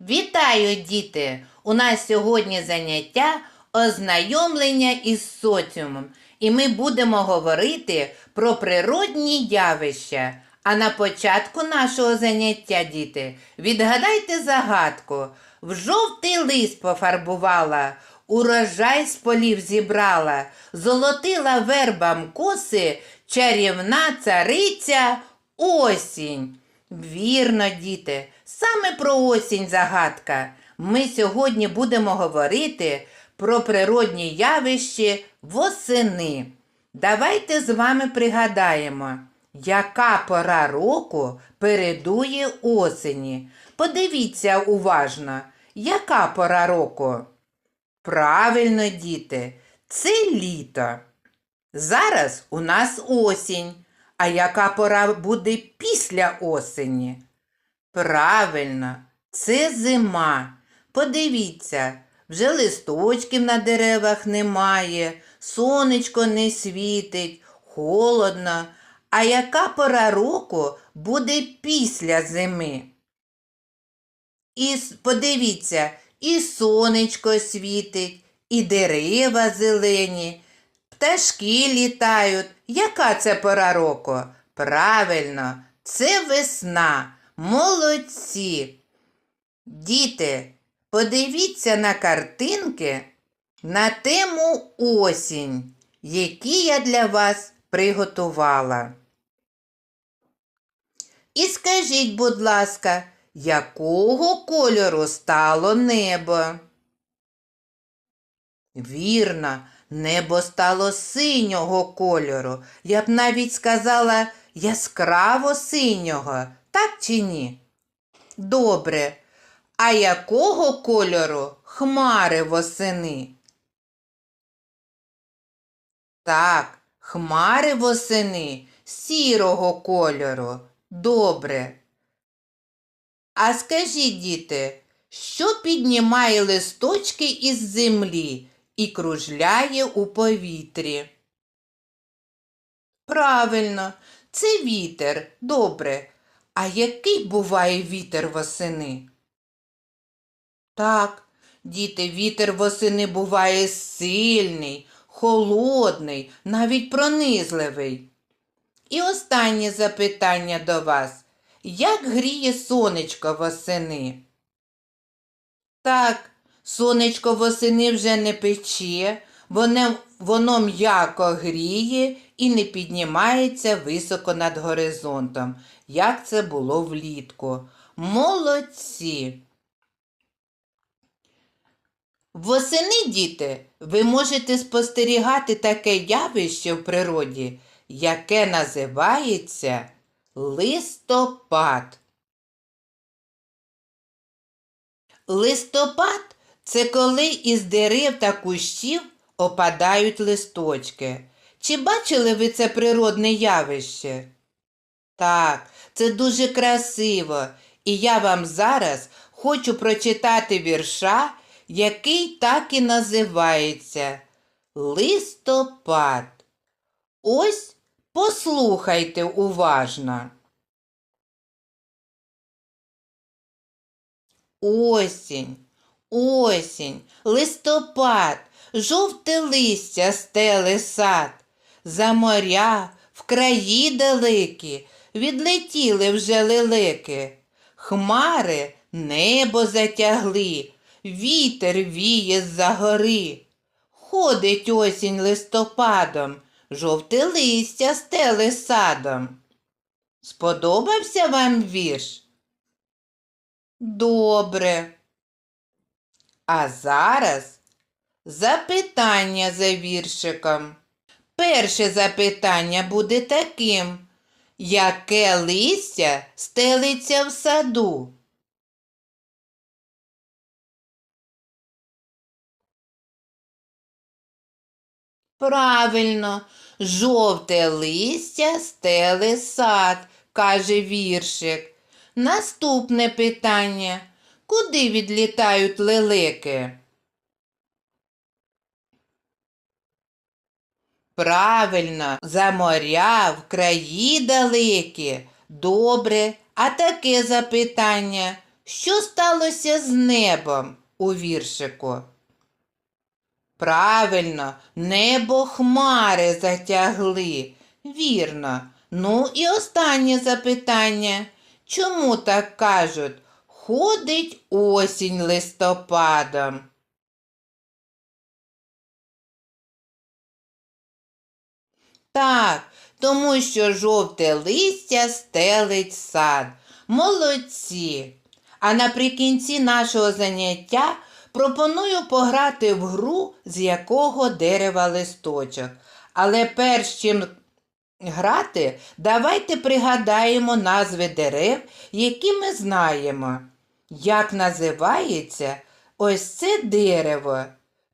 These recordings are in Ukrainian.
Вітаю, діти! У нас сьогодні заняття ознайомлення із соціумом, і ми будемо говорити про природні явища. А на початку нашого заняття, діти, відгадайте загадку. В жовтий лист пофарбувала, урожай з полів зібрала, золотила вербам коси, чарівна цариця осінь. Вірно, діти, саме про осінь загадка. Ми сьогодні будемо говорити про природні явища восени. Давайте з вами пригадаємо, яка пора року передує осені. Подивіться уважно, яка пора року? Правильно, діти, це літо. Зараз у нас осінь. А яка пора буде після осені? Правильно, це зима. Подивіться, вже листочків на деревах немає, сонечко не світить, холодно. А яка пора року буде після зими? І подивіться, і сонечко світить, і дерева зелені, пташки літають. Яка це пора року? Правильно, це весна. Молодці. Діти, подивіться на картинки на тему осінь, які я для вас приготувала. І скажіть, будь ласка, якого кольору стало небо? Вірно, небо стало синього кольору. Я б навіть сказала яскраво синього, так чи ні? Добре. А якого кольору хмари восени? Так, хмари восени сірого кольору. Добре. А скажіть, діти, що піднімає листочки із землі і кружляє у повітрі? Правильно, це вітер. Добре. А який буває вітер восени? Так, діти, вітер восени буває сильний, холодний, навіть пронизливий. І останнє запитання до вас. Як гріє сонечко восени? Так, сонечко восени вже не пече, воно, воно м'яко гріє і не піднімається високо над горизонтом, як це було влітку. Молодці! Восени, діти, ви можете спостерігати таке явище в природі, яке називається листопад. Листопад це коли із дерев та кущів опадають листочки. Чи бачили ви це природне явище? Так, це дуже красиво, і я вам зараз хочу прочитати вірша, який так і називається Листопад. Ось послухайте уважно. Осінь, осінь, листопад, жовте листя стеле сад, за моря в краї далекі відлетіли вже лелеки, хмари небо затягли, вітер віє з-за гори. Ходить осінь листопадом, жовте листя стеле садом. Сподобався вам вірш? Добре. А зараз запитання за віршиком. Перше запитання буде таким. Яке листя стелиться в саду? Правильно, жовте листя стели сад, каже віршик. Наступне питання. Куди відлітають лелеки? Правильно, за моря в краї далекі. Добре, а таке запитання. що сталося з небом у віршику? Правильно, небо хмари затягли. Вірно. Ну і останнє запитання. Чому так кажуть? Ходить осінь листопадом. Так, тому що жовте листя стелить сад. Молодці! А наприкінці нашого заняття пропоную пограти в гру, з якого дерева листочок. Але перш чим грати, давайте пригадаємо назви дерев, які ми знаємо. Як називається ось це дерево?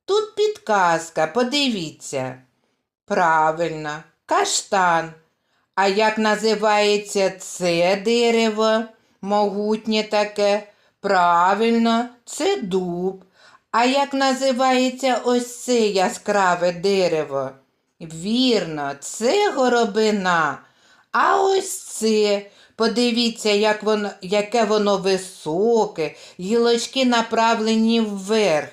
Тут підказка, подивіться. Правильно, каштан. А як називається це дерево? Могутнє таке. Правильно, це дуб. А як називається ось це яскраве дерево? Вірно, це горобина. А ось це. Подивіться, як воно, яке воно високе, гілочки направлені вверх.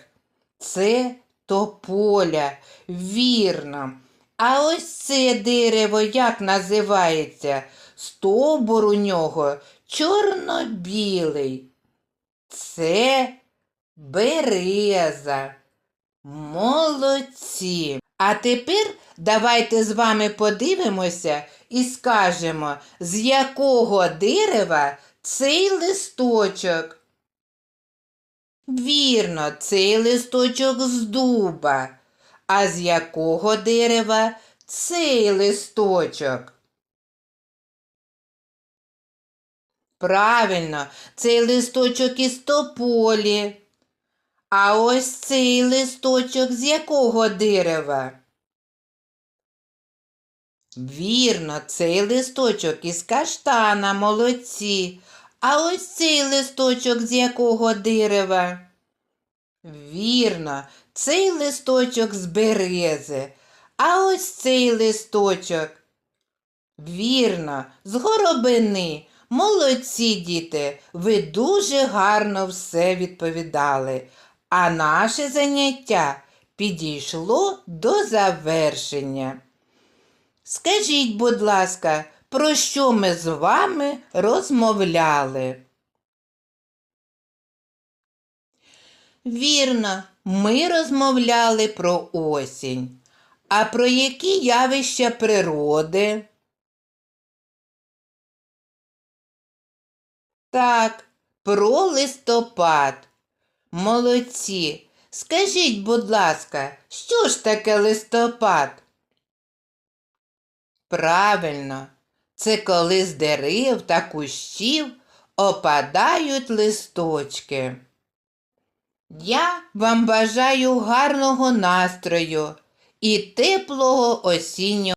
Це тополя. Вірно. А ось це дерево як називається? Стовбур у нього чорно-білий. Це береза. Молодці. А тепер давайте з вами подивимося і скажемо, з якого дерева цей листочок. Вірно, цей листочок з дуба. А з якого дерева цей листочок? Правильно, цей листочок із тополі. А ось цей листочок з якого дерева? Вірно, цей листочок із каштана, молодці. А ось цей листочок з якого дерева? Вірно, цей листочок з берези. А ось цей листочок. Вірно, з горобини. Молодці, діти, ви дуже гарно все відповідали. А наше заняття підійшло до завершення. Скажіть, будь ласка, про що ми з вами розмовляли? Вірно, ми розмовляли про осінь. А про які явища природи? Так, про листопад. Молодці. Скажіть, будь ласка, що ж таке листопад? Правильно, це коли з дерев та кущів опадають листочки. Я вам бажаю гарного настрою і теплого осіннього.